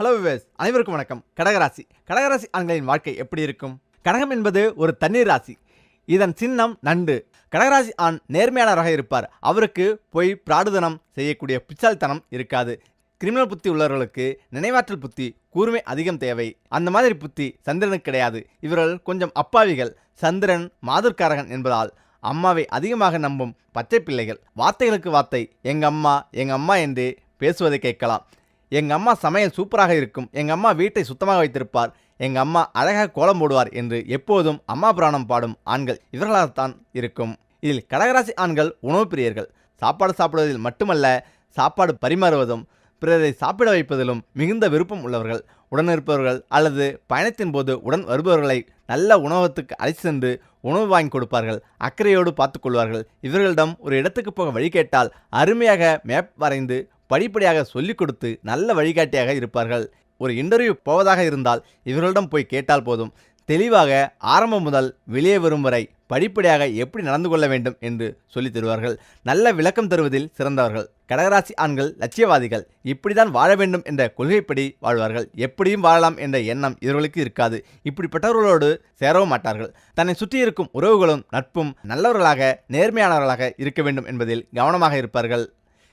Hello wives அனைவருக்கும் வணக்கம். கடகராசி. கடகராசி ஆண்களின் வாழ்க்கை எப்படி இருக்கும்? கடகம் என்பது ஒரு தண்ணீர் ராசி. இதன் சின்னம் நண்டு. கடகராசி ஆண் நேர்மையாளராக இருப்பார். அவருக்கு பொய் பிராடுதனம் செய்யக்கூடிய பிச்சால்தனம் இருக்காது. கிரிமினல் புத்தி உள்ளவர்களுக்கு நினைவாற்றல் புத்தி கூர்மை அதிகம் தேவை. அந்த மாதிரி புத்தி சந்திரனுக்கு கிடையாது. இவர்கள் கொஞ்சம் அப்பாவிகள். சந்திரன் மாதர்காரகன் என்பதால் அம்மாவை அதிகமாக நம்பும் பச்சை பிள்ளைகள். வார்த்தைகளுக்கு வார்த்தை. எங்க அம்மா எங்க அம்மா என்று பேசுவதை கேட்கலாம். எங்கள் அம்மா சமையல் சூப்பராக இருக்கும். எங்கள் அம்மா வீட்டை சுத்தமாக வைத்திருப்பார். எங்கள் அம்மா அழகாக கோலம் போடுவார் என்று எப்போதும் அம்மா புராணம் பாடும் ஆண்கள் இவர்களாகத்தான் இருக்கும். இதில் கடகராசி ஆண்கள் உணவு பிரியர்கள். சாப்பாடு சாப்பிடுவதில் மட்டுமல்ல சாப்பாடு பரிமாறுவதும் பிறரை சாப்பிட வைப்பதிலும் மிகுந்த விருப்பம் உள்ளவர்கள். உடன் இருப்பவர்கள் அல்லது பயணத்தின் போது உடன் வருபவர்களை நல்ல உணவகத்துக்கு அழைத்து சென்று உணவு வாங்கி கொடுப்பார்கள். அக்கறையோடு பார்த்துக்கொள்வார்கள் இவர்களிடம் ஒரு இடத்துக்கு போக வழி கேட்டால் அருமையாக மேப் வரைந்து படிப்படியாக சொல்லிக் கொடுத்து நல்ல வழிகாட்டியாக இருப்பார்கள். ஒரு இன்டர்வியூ போவதாக இருந்தால் இவர்களிடம் போய் கேட்டால் போதும். தெளிவாக ஆரம்பம் முதல் வெளியே வரும் வரை படிப்படியாக எப்படி நடந்து கொள்ள வேண்டும் என்று சொல்லித் தருவார்கள். நல்ல விளக்கம் தருவதில் சிறந்தவர்கள். கடகராசி ஆண்கள் லட்சியவாதிகள் இப்படிதான் வாழ வேண்டும் என்ற கொள்கைப்படி வாழ்வார்கள். எப்படியும் வாழலாம் என்ற எண்ணம் இவர்களுக்கு இருக்காது. இப்படிப்பட்டவர்களோடு சேரவும் மாட்டார்கள். தன்னை சுற்றி இருக்கும் உறவுகளும் நட்பும் நல்லவர்களாக நேர்மையானவர்களாக இருக்க வேண்டும் என்பதில் கவனமாக இருப்பார்கள்.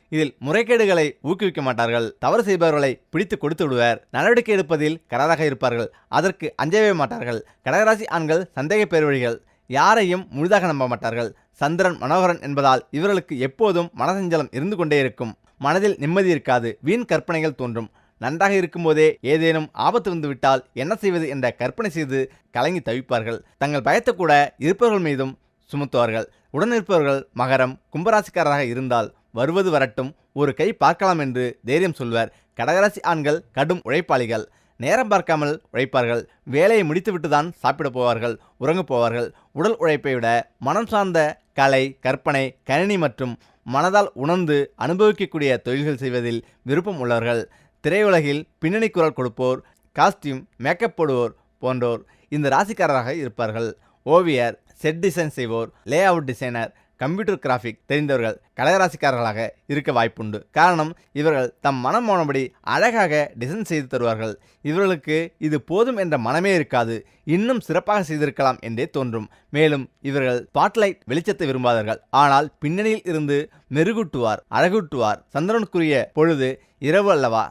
இதில் முறைகேடுகளை ஊக்குவிக்க மாட்டார்கள். தவறு செய்பவர்களை பிடித்து கொடுத்து விடுவர். நடவடிக்கை எடுப்பதில் கராராக இருப்பார்கள். அதற்கு அஞ்சவே மாட்டார்கள். கடகராசி ஆண்கள் சந்தேக பேர்வழிகள். யாரையும் முழுதாக நம்ப மாட்டார்கள். சந்திரன் மனோகரன் என்பதால் இவர்களுக்கு எப்போதும் மனசஞ்சலம் இருந்து கொண்டே இருக்கும். மனதில் நிம்மதி இருக்காது. வீண் கற்பனைகள் தோன்றும். நன்றாக இருக்கும்போதே ஏதேனும் ஆபத்து வந்துவிட்டால் என்ன செய்வது என்ற கற்பனை செய்து கலங்கி தவிப்பார்கள். தங்கள் பயத்தை கூட இருப்பவர்கள் மீதும் சுமத்துவார்கள். உடனிருப்பவர்கள் மகரம் கும்பராசிக்காரராக இருந்தால் வருவது வரட்டும். ஒரு கை பார்க்கலாம் என்று தைரியம் சொல்வர். கடகராசி ஆண்கள் கடும் உழைப்பாளிகள். நேரம் பார்க்காமல் உழைப்பார்கள். வேலையை முடித்துவிட்டு தான் சாப்பிட போவார்கள் உறங்கப் போவார்கள். உடல் உழைப்பை விட மனம் சார்ந்த கலை கற்பனை கணினி மற்றும் மனதால் உணர்ந்து அனுபவிக்கக்கூடிய தொழில்கள் செய்வதில் விருப்பம் உள்ளவர்கள். திரையுலகில் பின்னணி குரல் கொடுப்போர் காஸ்டியூம் மேக்கப் போடுவோர் போன்றோர் இந்த ராசிக்காரராக இருப்பார்கள். ஓவியர் செட் டிசைன் செய்வோர் layout designer computer graphic தெரிந்தவர்கள் கடகராசிக்காரர்களாக இருக்க வாய்ப்புண்டு. காரணம் இவர்கள் தம் மனம் போனபடி அழகாக டிசைன் செய்து தருவார்கள். இவர்களுக்கு இது போதும் என்ற மனமே இருக்காது. இன்னும் சிறப்பாக செய்திருக்கலாம் என்றே தோன்றும். மேலும் இவர்கள் ஸ்பாட்லைட் வெளிச்சத்தை விரும்பாதவர்கள். ஆனால் பின்னணியில் இருந்து மெருகூட்டுவார் அழகூட்டுவார். சந்திரனுக்குரிய பொழுது இரவு அல்லவா?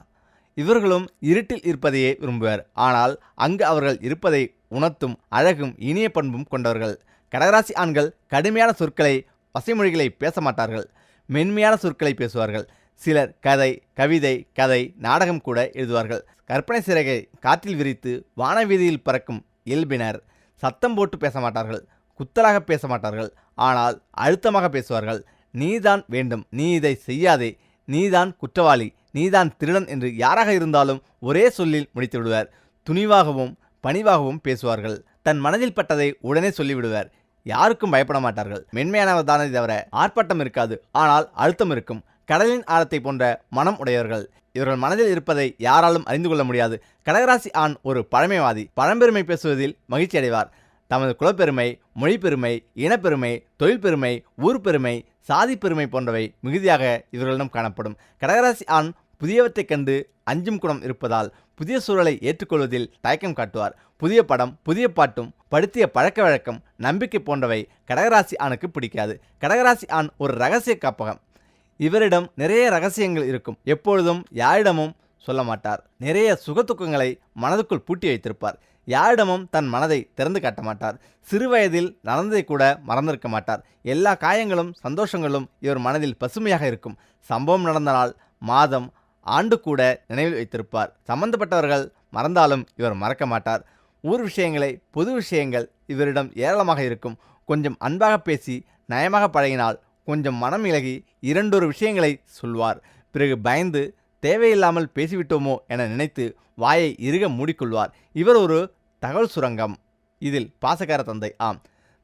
இவர்களும் இருட்டில் இருப்பதையே விரும்புவர். ஆனால் அங்கு அவர்கள் இருப்பதை உணர்த்தும் அழகும் இனிய பண்பும் கொண்டவர்கள். கடகராசி ஆண்கள் கடுமையான சொற்களை பசைமொழிகளை பேச மாட்டார்கள் மென்மையான சொற்களை பேசுவார்கள். சிலர் கதை கவிதை கதை நாடகம் கூட எழுதுவார்கள். கற்பனை சிறகை காற்றில் விரித்து வானவீதியில் பறக்கும் இயல்பினர் சத்தம் போட்டு பேச மாட்டார்கள் குத்தலாக பேச மாட்டார்கள் ஆனால் அழுத்தமாக பேசுவார்கள். நீதான் வேண்டும். நீ இதை செய்யாதே. நீதான் குற்றவாளி. நீதான் திருடன் என்று யாராக இருந்தாலும் ஒரே சொல்லில் முடித்து விடுவர் துணிவாகவும் பணிவாகவும் பேசுவார்கள். தன் மனதில் பட்டதை உடனே சொல்லிவிடுவர். யாருக்கும் பயப்பட மாட்டார்கள். மென்மையானவர் தானே தவிர ஆர்ப்பாட்டம் இருக்காது. ஆனால் அழுத்தம் இருக்கும். கடலின் ஆழத்தை போன்ற மனம் உடையவர்கள். இவர்கள் மனதில் இருப்பதை யாராலும் அறிந்து கொள்ள முடியாது. கடகராசி ஆண் ஒரு பழமைவாதி. பழம்பெருமை பேசுவதில் மகிழ்ச்சி அடைவார். தமது குலப்பெருமை மொழி பெருமை இனப்பெருமை தொழில் பெருமை ஊர் பெருமை சாதி பெருமை போன்றவை மிகுதியாக இவர்களிடம் காணப்படும். கடகராசி ஆண் புதியவற்றைக் கண்டு அஞ்சும் குணம் இருப்பதால் புதிய சூழலை ஏற்றுக்கொள்வதில் தயக்கம் காட்டுவார். புதிய படம் புதிய பாட்டும் படுத்திய பழக்க வழக்கம் நம்பிக்கை போன்றவை கடகராசி ஆணுக்கு பிடிக்காது. கடகராசி ஆண் ஒரு ரகசிய காப்பகம். இவரிடம் நிறைய ரகசியங்கள் இருக்கும். எப்பொழுதும் யாரிடமும் சொல்ல மாட்டார். நிறைய சுகதுக்கங்களை மனதுக்குள் பூட்டி வைத்திருப்பார். யாரிடமும் தன் மனதை திறந்து காட்ட மாட்டார். சிறுவயதில் நடந்ததை கூட மறந்திருக்க மாட்டார். எல்லா காயங்களும் சந்தோஷங்களும் இவர் மனதில் பசுமையாக இருக்கும். சம்பவம் நடந்த நாள் மாதம் ஆண்டு கூட நினைவில் வைத்திருப்பார். சம்பந்தப்பட்டவர்கள் மறந்தாலும் இவர் மறக்க மாட்டார். ஊர் விஷயங்களை பொது விஷயங்கள் இவரிடம் ஏராளமாக இருக்கும். கொஞ்சம் அன்பாக பேசி நயமாக பழகினால் கொஞ்சம் மனம் இலகி இரண்டொரு விஷயங்களை சொல்வார். பிறகு பயந்து தேவையில்லாமல் பேசிவிட்டோமோ என நினைத்து வாயை இறுக மூடிக்கொள்வார். இவர் ஒரு தகவல் சுரங்கம். இதில் பாசக்கார தந்தை ஆம்.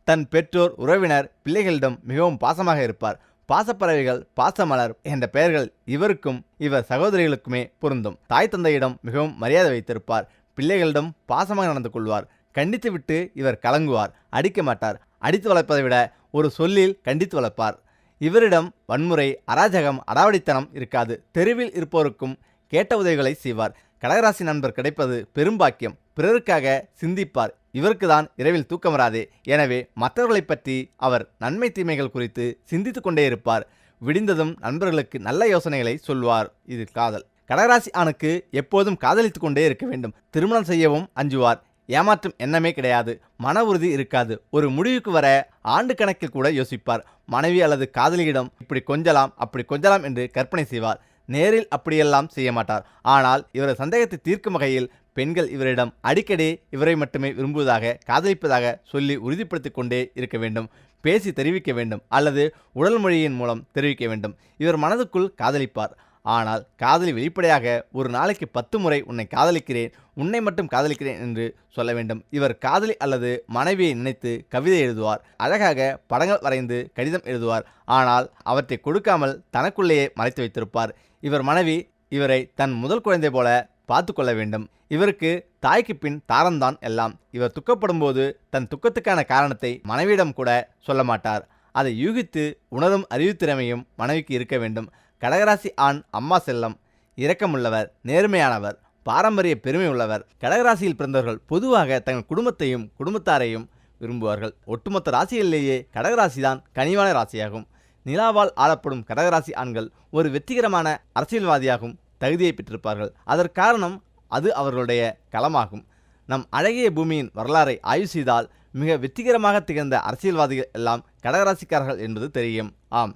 தன் பெற்றோர் உறவினர் பிள்ளைகளிடம் மிகவும் பாசமாக இருப்பார். பாசப்பறவைகள் பாசமலர் என்ற பெயர்கள் இவருக்கும் இவர் சகோதரிகளுக்குமே பொருந்தும். தாய் தந்தையிடம் மிகவும் மரியாதை வைத்திருப்பார். பிள்ளைகளிடம் பாசமாக நடந்து கொள்வார். கண்டித்துவிட்டு இவர் கலங்குவார். அடிக்க மாட்டார். அடித்து வளர்ப்பதை விட ஒரு சொல்லில் கண்டித்து வளர்ப்பார். இவரிடம் வன்முறை அராஜகம் அடாவடித்தனம் இருக்காது. தெருவில் இருப்போருக்கும் கேட்ட உதவிகளை செய்வார். கடகராசி நண்பர் கிடைப்பது பெரும்பாக்கியம் பிறருக்காக சிந்திப்பார். இவருக்கு தான் இரவில் தூக்கம் வராதே. எனவே மற்றவர்களைப் பற்றி அவர் நன்மை தீமைகள் குறித்து சிந்தித்து கொண்டே இருப்பார். விடிந்ததும் நண்பர்களுக்கு நல்ல யோசனைகளை சொல்வார் இது காதல். கடகராசி ஆணுக்கு எப்போதும் காதலித்து கொண்டே இருக்க வேண்டும். திருமணம் செய்யவும் அஞ்சுவார். ஏமாற்றும் எண்ணமே கிடையாது. மன உறுதி இருக்காது. ஒரு முடிவுக்கு வர ஆண்டு கணக்கில் கூட யோசிப்பார். மனைவி அல்லது காதலியிடம் இப்படி கொஞ்சலாம் அப்படி கொஞ்சலாம் என்று கற்பனை செய்வார். நேரில் அப்படியெல்லாம் செய்ய மாட்டார். ஆனால் இவரது சந்தேகத்தை தீர்க்கும் வகையில் பெண்கள் இவரிடம் அடிக்கடி இவரை மட்டுமே விரும்புவதாக காதலிப்பதாக சொல்லி உறுதிப்படுத்திக் கொண்டே இருக்க வேண்டும் பேசி தெரிவிக்க வேண்டும் அல்லது உடல் மொழியின் மூலம் தெரிவிக்க வேண்டும். இவர் மனதுக்குள் காதலிப்பார். ஆனால் காதலி வெளிப்படையாக ஒரு நாளைக்கு பத்து முறை உன்னை காதலிக்கிறேன் உன்னை மட்டும் காதலிக்கிறேன் என்று சொல்ல வேண்டும். இவர் காதலி அல்லது மனைவியை நினைத்து கவிதை எழுதுவார். அழகாக படங்கள் வரைந்து கடிதம் எழுதுவார். ஆனால் அவற்றை கொடுக்காமல் தனக்குள்ளேயே மறைத்து வைத்திருப்பார். இவர் மனைவி இவரை தன் முதல் குழந்தை போல பார்த்து கொள்ள வேண்டும் இவருக்கு தாய்க்கு பின் தாரம்தான் எல்லாம். இவர் துக்கப்படும் போது தன் துக்கத்துக்கான காரணத்தை மனைவியிடம் கூட சொல்ல மாட்டார். அதை யூகித்து உணரும் அறிவுத்திறமையும் மனைவிக்கு இருக்க வேண்டும். கடகராசி ஆண் அம்மா செல்லம். இரக்கமுள்ளவர் நேர்மையானவர் பாரம்பரிய பெருமை உள்ளவர். கடகராசியில் பிறந்தவர்கள் பொதுவாக தங்கள் குடும்பத்தையும் குடும்பத்தாரையும் விரும்புவார்கள். ஒட்டுமொத்த ராசிகளிலேயே கடகராசிதான் கனிவான ராசியாகும். நிலாவால் ஆளப்படும் கடகராசி ஆண்கள் ஒரு வெற்றிகரமான அரசியல்வாதியாகவும் தகுதியை பெற்றிருப்பார்கள். அதற்காரணம் அது அவர்களுடைய களமாகும். நம் அழகிய பூமியின் வரலாறை ஆய்வு செய்தால் மிக வெற்றிகரமாக திகழ்ந்த அரசியல்வாதிகள் எல்லாம் கடகராசிக்காரர்கள் என்பது தெரியும். ஆம்.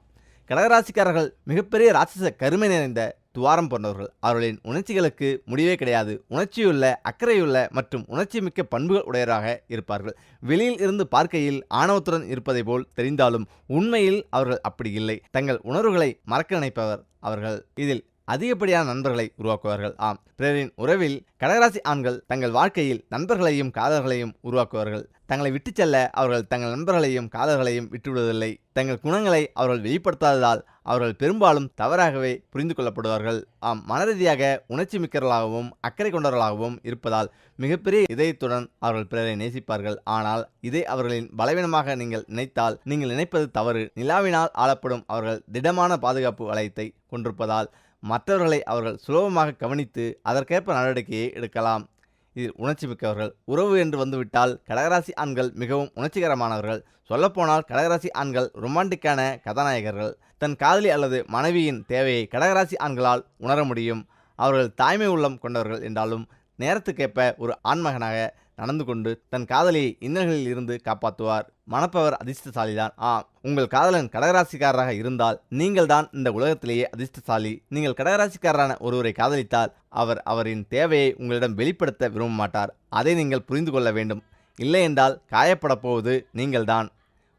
கடகராசிக்காரர்கள் மிகப்பெரிய ராட்சச கருமை நிறைந்த துவாரம் போன்றவர்கள். அவர்களின் உணர்ச்சிகளுக்கு முடிவே கிடையாது. உணர்ச்சியுள்ள அக்கறையுள்ள மற்றும் உணர்ச்சி மிக்க பண்புகள் உடையவராக இருப்பார்கள். வெளியில் இருந்து பார்க்கையில் ஆணவத்துடன் இருப்பதை போல் தெரிந்தாலும் உண்மையில் அவர்கள் அப்படி இல்லை. தங்கள் உணர்வுகளை மறக்க நினைப்பவர் அவர்கள். இதில் அதிகப்படியான நண்பர்களை உருவாக்குவார்கள். ஆம் பிறரின் உறவில் கடகராசி ஆண்கள் தங்கள் வாழ்க்கையில் நண்பர்களையும் காதல்களையும் உருவாக்குவார்கள். தங்களை விட்டுச் செல்ல அவர்கள் தங்கள் நண்பர்களையும் காதல்களையும் விட்டுவிடுவதில்லை. தங்கள் குணங்களை அவர்கள் வெளிப்படுத்தாததால் அவர்கள் பெரும்பாலும் தவறாகவே புரிந்து கொள்ளப்படுவார்கள். ஆம் மனரீதியாக உணர்ச்சி மிக்கவர்களாகவும் அக்கறை கொண்டவர்களாகவும் இருப்பதால் மிகப்பெரிய இதயத்துடன் அவர்கள் பிறரை நேசிப்பார்கள். ஆனால் இதை அவர்களின் பலவீனமாக நீங்கள் நினைத்தால் நீங்கள் நினைப்பது தவறு. நிலாவினால் ஆளப்படும் அவர்கள் திடமான பாதுகாப்பு வளையத்தை கொண்டிருப்பதால் மற்றவர்களை அவர்கள் சுலபமாக கவனித்து அதற்கேற்ப நடவடிக்கையை எடுக்கலாம். இதில் உணர்ச்சி மிக்கவர்கள் உறவு என்று வந்துவிட்டால் கடகராசி ஆண்கள் மிகவும் உணர்ச்சிகரமானவர்கள். சொல்லப்போனால் கடகராசி ஆண்கள் ரொமான்டிக்கான கதாநாயகர்கள். தன் காதலி அல்லது மனைவியின் தேவையை கடகராசி ஆண்களால் உணர முடியும். அவர்கள் தாய்மை உள்ளம் கொண்டவர்கள் என்றாலும் நேரத்துக்கேற்ப ஒரு ஆண்மகனாக நடந்து கொண்டு தன் காதலியை இன்னல்களில் இருந்து காப்பாற்றுவார். மணப்பவர் அதிர்ஷ்டசாலிதான். ஆ உங்கள் காதலன் கடகராசிக்காரராக இருந்தால் நீங்கள் தான் இந்த உலகத்திலேயே அதிர்ஷ்டசாலி. நீங்கள் கடகராசிக்காரரான ஒருவரை காதலித்தால் அவர் அவரின் தேவையை உங்களிடம் வெளிப்படுத்த விரும்ப மாட்டார் அதை நீங்கள் புரிந்து கொள்ள வேண்டும். இல்லை என்றால் காயப்படப் போவது நீங்கள்தான்.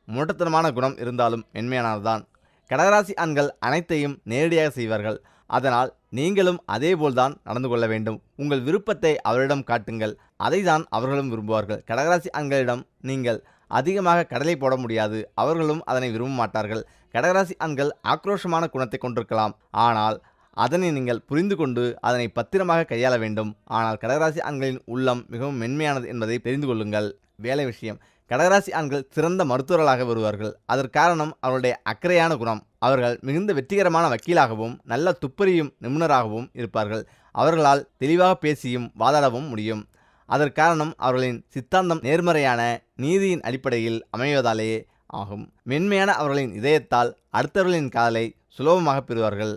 முரட்டத்தனமான குணம் இருந்தாலும் மென்மையானதுதான் கடகராசி ஆண்கள் அனைத்தையும் நேரடியாக செய்வார்கள். அதனால் நீங்களும் அதேபோல்தான் நடந்து கொள்ள வேண்டும். உங்கள் விருப்பத்தை அவரிடம் காட்டுங்கள். அதை தான் அவர்களும் விரும்புவார்கள். கடகராசி ஆண்களிடம் நீங்கள் அதிகமாக கடலை போட முடியாது. அவர்களும் அதனை விரும்ப மாட்டார்கள் கடகராசி ஆண்கள் ஆக்ரோஷமான குணத்தை கொண்டிருக்கலாம். ஆனால் அதனை நீங்கள் புரிந்து கொண்டு அதனை பத்திரமாக கையாள வேண்டும். ஆனால் கடகராசி ஆண்களின் உள்ளம் மிகவும் மென்மையானது என்பதை தெரிந்து கொள்ளுங்கள். வேலை விஷயம். கடகராசி ஆண்கள் சிறந்த மருத்துவர்களாக வருவார்கள். அதற்காரணம் அவருடைய அக்கறையான குணம். அவர்கள் மிகுந்த வெற்றிகரமான வக்கீலாகவும் நல்ல துப்பறியும் நிபுணராகவும் இருப்பார்கள். அவர்களால் தெளிவாக பேசியும் வாதாடவும் முடியும். அதற்காரணம் அவர்களின் சித்தாந்தம் நேர்மறையான நீதியின் அடிப்படையில் அமைவதாலேயே ஆகும். மென்மையான அவர்களின் இதயத்தால் அடுத்தவர்களின் காதலை சுலபமாக பெறுவார்கள்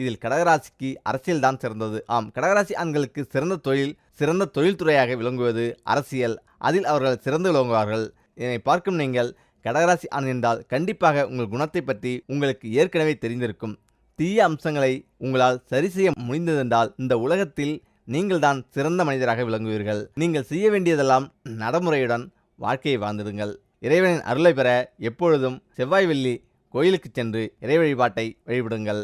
இதில் கடகராசிக்கு அரசியல்தான் சிறந்தது. ஆம் கடகராசி ஆண்களுக்கு சிறந்த தொழில் சிறந்த தொழில்துறையாக விளங்குவது அரசியல். அதில் அவர்கள் சிறந்து விளங்குவார்கள். இதனை பார்க்கும் நீங்கள் கடகராசி ஆண் என்றால் கண்டிப்பாக உங்கள் குணத்தை பற்றி உங்களுக்கு ஏற்கனவே தெரிந்திருக்கும். தீய அம்சங்களை உங்களால் சரி செய்ய முடிந்ததென்றால் இந்த உலகத்தில் நீங்கள்தான் சிறந்த மனிதராக விளங்குவீர்கள். நீங்கள் செய்ய வேண்டியதெல்லாம் நடைமுறையுடன் வாழ்க்கையை வாழ்ந்திடுங்கள். இறைவனின் அருளை பெற எப்பொழுதும் செவ்வாய் வெள்ளி கோயிலுக்கு சென்று இறை வழிபாட்டை வழிபடுங்கள்.